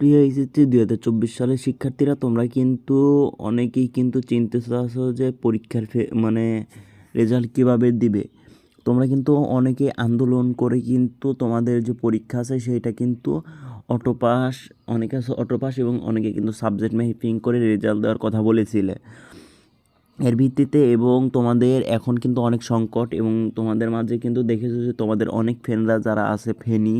প্রিয় এসএসসি দুই হাজার চব্বিশ সালের শিক্ষার্থীরা, তোমরা কিন্তু অনেকেই কিন্তু চিন্তিত আছো যে পরীক্ষার ফে মানে রেজাল্ট কীভাবে দিবে। তোমরা কিন্তু অনেকে আন্দোলন করে কিন্তু তোমাদের যে পরীক্ষা আছে সেইটা কিন্তু অটোপাস অনেকে আছে অটো পাস এবং অনেকে কিন্তু সাবজেক্ট ম্যাপিং করে রেজাল্ট দেওয়ার কথা বলেছিলে। এর ভিত্তিতে এবং তোমাদের এখন কিন্তু অনেক সংকট এবং তোমাদের মাঝে কিন্তু দেখেছ যে তোমাদের অনেক ফ্রেন্ডরা যারা আছে ফেনী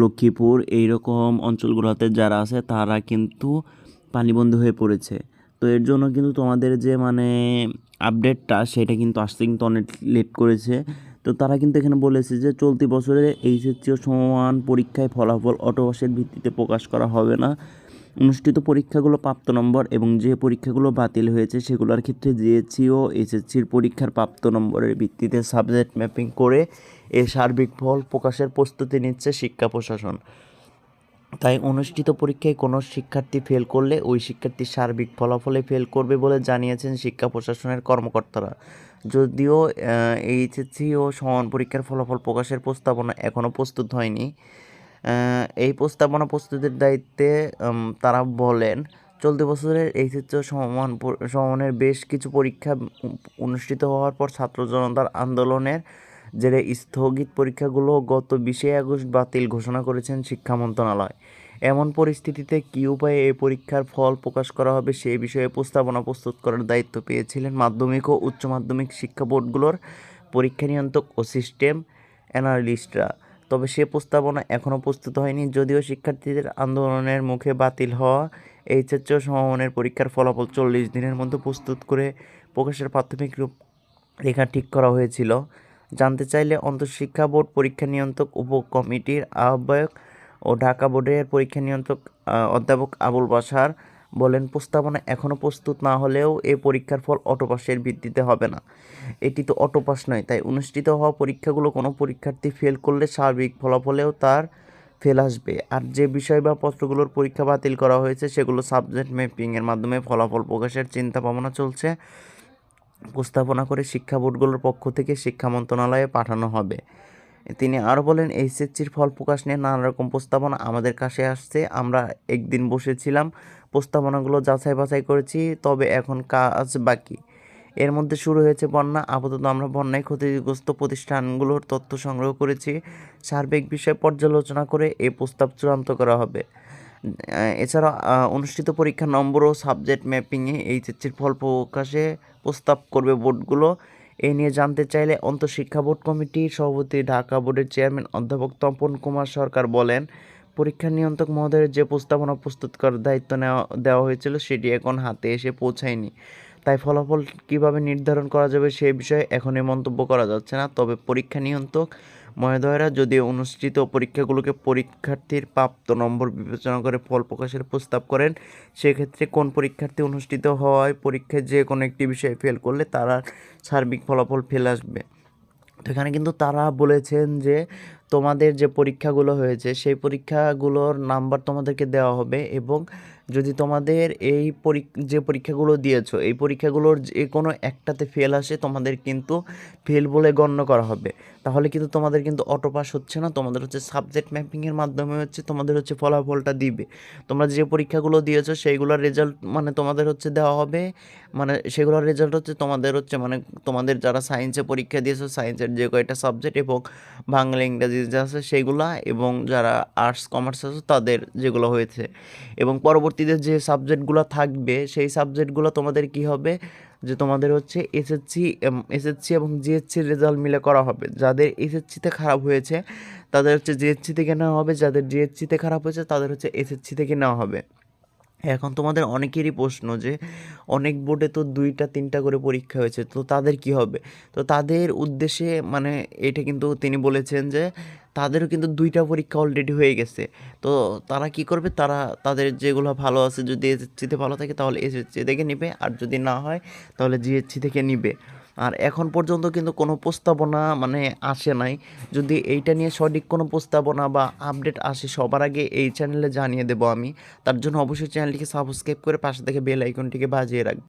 লক্ষ্মীপুর এই রকম অঞ্চলগুলোতে যারা আছে, তারা কিন্তু পানিবন্দী হয়ে পড়েছে। তো এর জন্য কিন্তু তোমাদের যে মানে আপডেটটা সেটা কিন্তু আসতে কিন্তু অনেক লেট করেছে। তো তারা কিন্তু এখানে বলেছে যে, চলতি বছরে এইচএসসি ও সমান পরীক্ষায় ফলাফল অটোবাসের ভিত্তিতে প্রকাশ করা হবে না। অনুষ্ঠিত পরীক্ষাগুলো প্রাপ্ত নম্বর এবং যে পরীক্ষাগুলো বাতিল হয়েছে সেগুলোর ক্ষেত্রে জিএসসি ও এসএসসির পরীক্ষার প্রাপ্ত নম্বরের ভিত্তিতে সাবজেক্ট ম্যাপিং করে এ সার্বিক ফল প্রকাশের প্রস্তুতি নিচ্ছে শিক্ষা প্রশাসন। তাই অনুষ্ঠিত পরীক্ষায় কোনো শিক্ষার্থী ফেল করলে ওই শিক্ষার্থী সার্বিক ফলাফলে ফেল করবে বলে জানিয়েছেন শিক্ষা প্রশাসনের কর্মকর্তারা। যদিও এইচএসসি ও সমান পরীক্ষার ফলাফল প্রকাশের প্রস্তাবনা এখনও প্রস্তুত হয়নি এই প্রস্তাবনা প্রস্তুতির দায়িত্বে তারা বলেন, চলতি বছরের এইচএসসি প- সমানের বেশ কিছু পরীক্ষা অনুষ্ঠিত হওয়ার পর ছাত্র জনতার আন্দোলনের জেরে স্থগিত পরীক্ষাগুলো গত বিশে আগস্ট বাতিল ঘোষণা করেছেন শিক্ষা মন্ত্রণালয়। এমন পরিস্থিতিতে কী উপায়ে এই পরীক্ষার ফল প্রকাশ করা হবে সেই বিষয়ে প্রস্তাবনা প্রস্তুত করার দায়িত্ব পেয়েছিলেন মাধ্যমিক ও উচ্চ মাধ্যমিক শিক্ষা বোর্ডগুলোর পরীক্ষা নিয়ন্ত্রক ও সিস্টেম অ্যানালিস্টরা। তবে সে প্রস্তাবনা এখনও প্রস্তুত হয়নি, যদিও শিক্ষার্থীদের আন্দোলনের মুখে বাতিল হওয়া এইচএসসি ও সমমানের পরীক্ষার ফলাফল চল্লিশ দিনের মধ্যে প্রস্তুত করে প্রকাশের প্রাথমিক রূপ রেখা ঠিক করা হয়েছিল। জানতে চাইলে অন্তঃশিক্ষা বোর্ড পরীক্ষা নিয়ন্ত্রক উপকমিটির আহ্বায়ক ও ঢাকা বোর্ডের পরীক্ষা নিয়ন্ত্রক অধ্যাপক আবুল বাসার বলেন, প্রস্তাবনা এখনও প্রস্তুত না হলেও এ পরীক্ষার ফল অটোপাসের ভিত্তিতে হবে না। এটি তো অটোপাস নয়, তাই অনুষ্ঠিত হওয়া পরীক্ষাগুলো কোনো পরীক্ষার্থী ফেল করলে সার্বিক ফলাফলেও তার ফেল আসবে। আর যে বিষয় বা পত্রগুলোর পরীক্ষা বাতিল করা হয়েছে, সেগুলো সাবজেক্ট ম্যাপিংয়ের মাধ্যমে ফলাফল প্রকাশের চিন্তা ভাবনা চলছে। উপস্থাপনা করে শিক্ষা বোর্ডগুলোর পক্ষ থেকে শিক্ষা মন্ত্রণালয়ে পাঠানো হবে। তিনি আরও বলেন, এইচএসসির ফল প্রকাশ নিয়ে নানা রকম প্রস্তাবনা আমাদের কাছে আসছে। আমরা একদিন বসেছিলাম, প্রস্তাবনাগুলো যাচাই বাছাই করেছি, তবে এখন কাজ বাকি। এর মধ্যে শুরু হয়েছে বন্যা, আপাতত আমরা বন্যায় ক্ষতিগ্রস্ত প্রতিষ্ঠানগুলোর তথ্য সংগ্রহ করেছি। সার্বিক বিষয় পর্যালোচনা করে এই প্রস্তাব চূড়ান্ত করা হবে। এছাড়া অনুষ্ঠিত পরীক্ষার নম্বর ও সাবজেক্ট ম্যাপিংয়ে এইচএসসির ফল প্রকাশে প্রস্তাব করবে বোর্ডগুলো। এ নিয়ে জানতে চাইলে অন্তঃশিক্ষা বোর্ড কমিটির সভাপতি, ঢাকা বোর্ডের চেয়ারম্যান অধ্যাপক তপন কুমার সরকার বলেন, পরীক্ষা নিয়ন্ত্রক মহোদয়ের যে প্রস্তাবনা প্রস্তুত করার দায়িত্ব নেওয়া, দেওয়া হয়েছিল সেটি এখন হাতে এসে পৌঁছায়নি। তাই ফলাফল কীভাবে নির্ধারণ করা যাবে সে বিষয়ে এখনই মন্তব্য করা যাচ্ছে না। তবে পরীক্ষা নিয়ন্ত্রক মহোদয়রা যদি অনুষ্ঠিত পরীক্ষাগুলোকে পরীক্ষার্থীর প্রাপ্ত নম্বর বিবেচনা করে ফল প্রকাশের প্রস্তাব করেন, সেক্ষেত্রে কোন পরীক্ষার্থী অনুষ্ঠিত হওয়ায় পরীক্ষায় যে কোনো একটি বিষয়ে ফেল করলে তারা সার্বিক ফলাফল ফেলে আসবে। তো এখানে কিন্তু তারা বলেছেন যে তোমাদের যে পরীক্ষাগুলো হয়েছে, সেই পরীক্ষাগুলোর নাম্বার তোমাদেরকে দেওয়া হবে এবং যদি তোমাদের এই যে পরীক্ষাগুলো দিয়েছ, এই পরীক্ষাগুলোর যে কোনো একটাতে ফেল আসে, তোমাদের কিন্তু ফেল বলে গণ্য করা হবে। তাহলে কিন্তু তোমাদের কিন্তু অটো পাস হচ্ছে না, তোমাদের হচ্ছে সাবজেক্ট ম্যাপিংয়ের মাধ্যমে হচ্ছে তোমাদের হচ্ছে ফলাফলটা দিবে। তোমরা যে পরীক্ষাগুলো দিয়েছ, সেইগুলোর রেজাল্ট মানে তোমাদের হচ্ছে দেওয়া হবে মানে সেগুলোর রেজাল্ট হচ্ছে তোমাদের হচ্ছে মানে তোমাদের যারা সায়েন্সে পরীক্ষা দিয়েছ সায়েন্সের যে কয়টা সাবজেক্ট এবং বাংলা, ইংরাজি যা আছে সেইগুলা এবং যারা আর্টস কমার্স আছে তাদের যেগুলো হয়েছে। এবং পরবর্তীতে যে সাবজেক্টগুলো থাকবে, সেই সাবজেক্টগুলো তোমাদের কি হবে? যে তোমাদের হচ্ছে এসএসসি এসএসসি এবং জিএসসির রেজাল্ট মিলে করা হবে। যাদের এসএসসিতে খারাপ হয়েছে, তাদের হচ্ছে জিএসসি থেকে নেওয়া হবে? যাদের জিএসসিতে খারাপ হয়েছে, তাদের হচ্ছে এসএসসি থেকে নেওয়া হবে। এখন তোমাদের অনেকেরই প্রশ্ন যে অনেক বোর্ডে তো দুইটা, তিনটা করে পরীক্ষা হয়েছে, তো তাদের কি হবে? তো তাদের উদ্দেশ্যে মানে এটা কিন্তু তিনি বলেছেন যে তাদেরও কিন্তু দুইটা পরীক্ষা অলরেডি হয়ে গেছে। তো তারা কি করবে? তারা তাদের যেগুলো ভালো আছে যদি এসএসসিতে ভালো থাকে তাহলে এসএসসি থেকে নিবে, আর যদি না হয় তাহলে জিএসসি থেকে নিবে। আর এখন পর্যন্ত কিন্তু কোনো প্রস্তাবনা মানে আসে নাই। যদি এইটা নিয়ে সঠিক কোনো প্রস্তাবনা বা আপডেট আসে, সবার আগে এই চ্যানেলে জানিয়ে দেবো আমি। তার জন্য অবশ্যই চ্যানেলটিকে সাবস্ক্রাইব করে পাশে থেকে বেল আইকনটিকে বাজিয়ে রাখবে